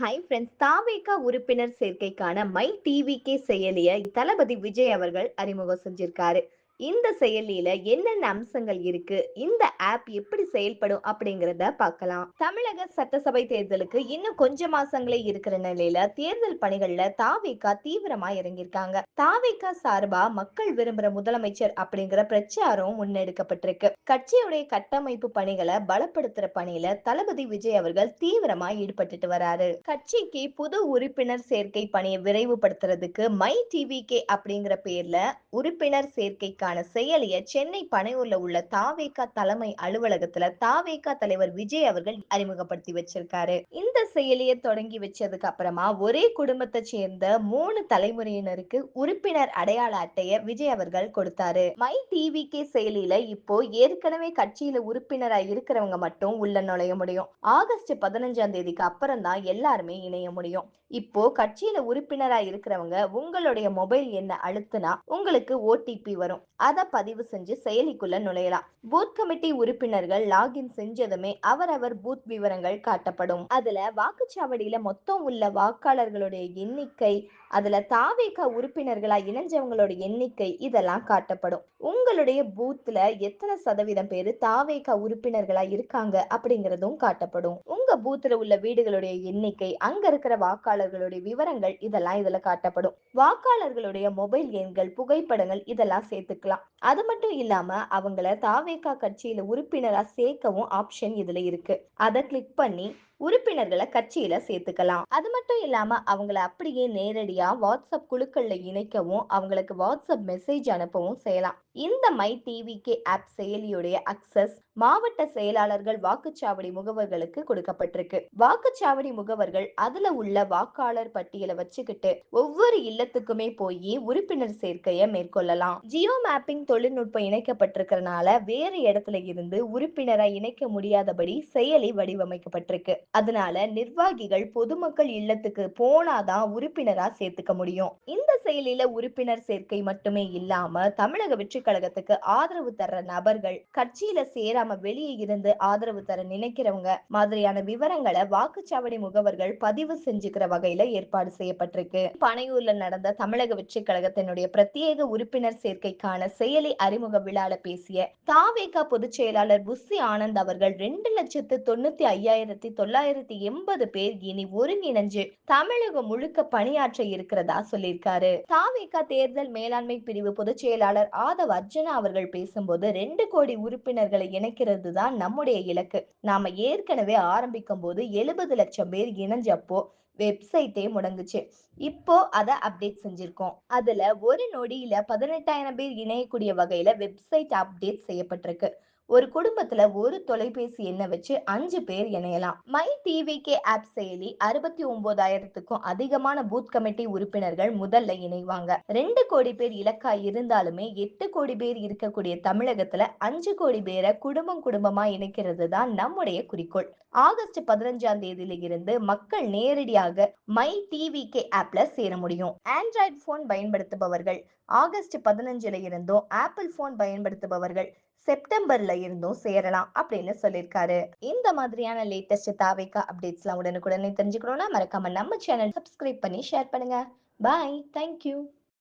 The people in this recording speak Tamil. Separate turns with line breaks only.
ஹை ஃப்ரெண்ட்ஸ் தாவேகா உறுப்பினர் சேர்க்கைக்கான மை டிவிகே செயலியை தளபதி விஜய் அவர்கள் அறிமுகம் செஞ்சிருக்காரு. இந்த செயலியில என்னென்ன அம்சங்கள் இருக்கு? இந்த ஆப் எப்படி செயல்படும் அப்படிங்கறத பார்க்கலாம். தமிழக சட்டசபை தேர்தலுக்கு இன்னும் கொஞ்ச மாசங்களே இருக்கிற நிலையில தேர்தல் பணிகள்ல தாவேகா தீவிரமா இறங்கியிருக்காங்க. தாவேகா சார்பா மக்கள் விரும்புற முதலமைச்சர் அப்படிங்கிற பிரச்சாரம் முன்னெடுக்கப்பட்டிருக்கு. கட்சியுடைய கட்டமைப்பு பணிகளை பலப்படுத்துற பணியில தளபதி விஜய் அவர்கள் தீவிரமா ஈடுபட்டுட்டு வராரு. கட்சிக்கு புது உறுப்பினர் சேர்க்கை பணியை விரைவுபடுத்துறதுக்கு மை டிவி கே அப்படிங்கிற பேர்ல உறுப்பினர் சேர்க்கைக்கான செயலியை சென்னை பனையூர்ல உள்ள தாவேகா தலைமை அலுவலகத்துல தாவேகா தலைவர் விஜய் அவர்கள் அறிமுகப்படுத்தி வச்சிருக்காரு. இந்த செயலியை தொடங்கி வச்சதுக்கு அப்புறமா ஒரே குடும்பத்தை சேர்ந்த மூணு தலைமுறையினருக்கு உறுப்பினர் அடையாள அட்டைய விஜய் அவர்கள் கொடுத்தாரு. மை டிவிகே செயலியில இப்போ ஏற்கனவே கட்சியில உறுப்பினரா இருக்கிறவங்க மட்டும் உள்ள நுழைய முடியும். ஆகஸ்ட் பதினஞ்சாம் தேதிக்கு அப்புறம் தான் எல்லாருமே இணைய முடியும். இப்போ கட்சியில உறுப்பினரா இருக்கிறவங்க உங்களுடைய மொபைல் எண்ணை அழுத்துனா உங்களுக்கு ஓடிபி வரும். அதை பதிவு செஞ்சு செயலிக்குள்ள நுழையலாம். பூத் கமிட்டி உறுப்பினர்கள் லாகின் செஞ்சதுமே அவரவர் பூத் விவரங்கள் காட்டப்படும். அதுல வாக்குச்சாவடியில மொத்தம் உள்ள வாக்காளர்களுடைய எண்ணிக்கை அதுல தாவேகா உறுப்பினர்களா இணைஞ்சவங்களோட எண்ணிக்கை இதெல்லாம் காட்டப்படும். உங்களுடைய பூத்ல எத்தனை சதவீதம் பேரு தாவேக உறுப்பினர்களா இருக்காங்க அப்படிங்கறதும் காட்டப்படும். அவங்க பூத்துல உள்ள வீடுகளுடைய எண்ணிக்கை அங்க இருக்கிற வாக்காளர்களுடைய விவரங்கள் இதெல்லாம் இதுல காட்டப்படும். வாக்காளர்களுடைய மொபைல் எண்கள் புகைப்படங்கள் இதெல்லாம் சேர்த்துக்கலாம். அது மட்டும் இல்லாம அவங்கள தாவேகா கட்சியில உறுப்பினரா சேர்க்கவும் ஆப்ஷன் இதுல இருக்கு. அதை கிளிக் பண்ணி உறுப்பினர்களை கட்சியில சேர்த்துக்கலாம். அது மட்டும் இல்லாம அவங்கள அப்படியே நேரடியா வாட்ஸ்அப் குழுக்கள்ல இணைக்கவும் அவங்களுக்கு வாட்ஸ்அப் மெசேஜ் அனுப்பவும் செய்யலாம். இந்த மை டிவிகே ஆப் செயலியுடைய அக்சஸ் மாவட்ட செயலாளர்கள் வாக்குச்சாவடி முகவர்களுக்கு கொடுக்கப்பட்டிருக்கு. வாக்குச்சாவடி முகவர்கள் அதுல உள்ள வாக்காளர் பட்டியலை வச்சுக்கிட்டு ஒவ்வொரு இல்லத்துக்குமே போய் உறுப்பினர் சேர்க்கைய மேற்கொள்ளலாம். ஜியோ மேப்பிங் தொழில்நுட்பம் இணைக்கப்பட்டிருக்கிறதுனால வேறு இடத்துல இருந்து உறுப்பினரை இணைக்க முடியாதபடி செயலி வடிவமைக்கப்பட்டிருக்கு. அதனால நிர்வாகிகள் பொதுமக்கள் இல்லத்துக்கு போனாதான் உறுப்பினரா சேர்த்துக்க முடியும். இந்த செயலில உறுப்பினர் சேர்க்கை மட்டுமே இல்லாம தமிழக வெற்றி கழகத்துக்கு ஆதரவு தர்ற நபர்கள் கட்சியில சேராம வெளியே இருந்து ஆதரவு தர நினைக்கிறவங்க மாதிரியான விவரங்களை வாக்குச்சாவடி முகவர்கள் பதிவு செஞ்சுக்கிற வகையில ஏற்பாடு செய்யப்பட்டிருக்கு. பனையூர்ல நடந்த தமிழக வெற்றி கழகத்தினுடைய பிரத்யேக உறுப்பினர் சேர்க்கைக்கான செயலி அறிமுக விழால பேசிய தாவேகா பொதுச் செயலாளர் புஸ்ஸி ஆனந்த் அவர்கள் ரெண்டு லட்சத்து தொண்ணூத்தி ஐயாயிரத்தி தொள்ளாயிரத்தி தொள்ளாயிரத்தி எண்பது பேர் இனி ஒருங்கிணைஞ்சு தமிழகம் முழுக்க பணியாற்ற இருக்கிறதா சொல்லியிருக்காரு. தாவேகா தேர்தல் மேலாண்மை பிரிவு பொதுச் செயலாளர் ஆதவ் அர்ஜுனா அவர்கள் பேசும்போது ரெண்டு கோடி உறுப்பினர்களை இணைக்கிறது தான் நம்முடைய இலக்கு. நாம ஏற்கனவே ஆரம்பிக்கும் போது எழுபது லட்சம் பேர் இணைஞ்சப்போ வெப்சைட்டே முடங்குச்சு. இப்போ அதை அப்டேட் செஞ்சிருக்கோம். அதுல ஒரு நொடியில பதினெட்டாயிரம் பேர் இணையக்கூடிய வகையில வெப்சைட் அப்டேட் செய்யப்பட்டிருக்கு. ஒரு குடும்பத்துல ஒரு தொலைபேசி எண்ணை வச்சு அஞ்சு பேர் இணையலாம். மை டிவிகே ஆப் செயலி அறுபத்தி ஒன்பதாயிரத்துக்கும் அதிகமான பூத் கமிட்டி உறுப்பினர்கள் முதல்ல இணைவாங்க. ரெண்டு கோடி பேர் இலக்கா இருந்தாலுமே எட்டு கோடி பேர் இருக்கக்கூடிய தமிழகத்துல அஞ்சு கோடி பேரை குடும்பம் குடும்பமா இணைக்கிறது தான் நம்முடைய குறிக்கோள். ஆகஸ்ட் பதினஞ்சாம் தேதியில இருந்து மக்கள் நேரடியாக மை டிவிகே ஆப்ல சேர முடியும். ஆண்ட்ராய்டு போன் பயன்படுத்துபவர்கள் ஆகஸ்ட் பதினஞ்சுல இருந்தும் ஆப்பிள் போன் பயன்படுத்துபவர்கள் செப்டம்பர்ல இருந்தும் சேரலாம் அப்படின்னு சொல்லியிருக்காரு. இந்த மாதிரியான லேட்டஸ்ட் தாவைக்கா அப்டேட்ஸ்லாம் உடனுக்குடனே தெரிஞ்சுக்கணும்னா மறக்காம நம்ம சேனல் சப்ஸ்கிரைப் பண்ணி ஷேர் பண்ணுங்க. Bye thank you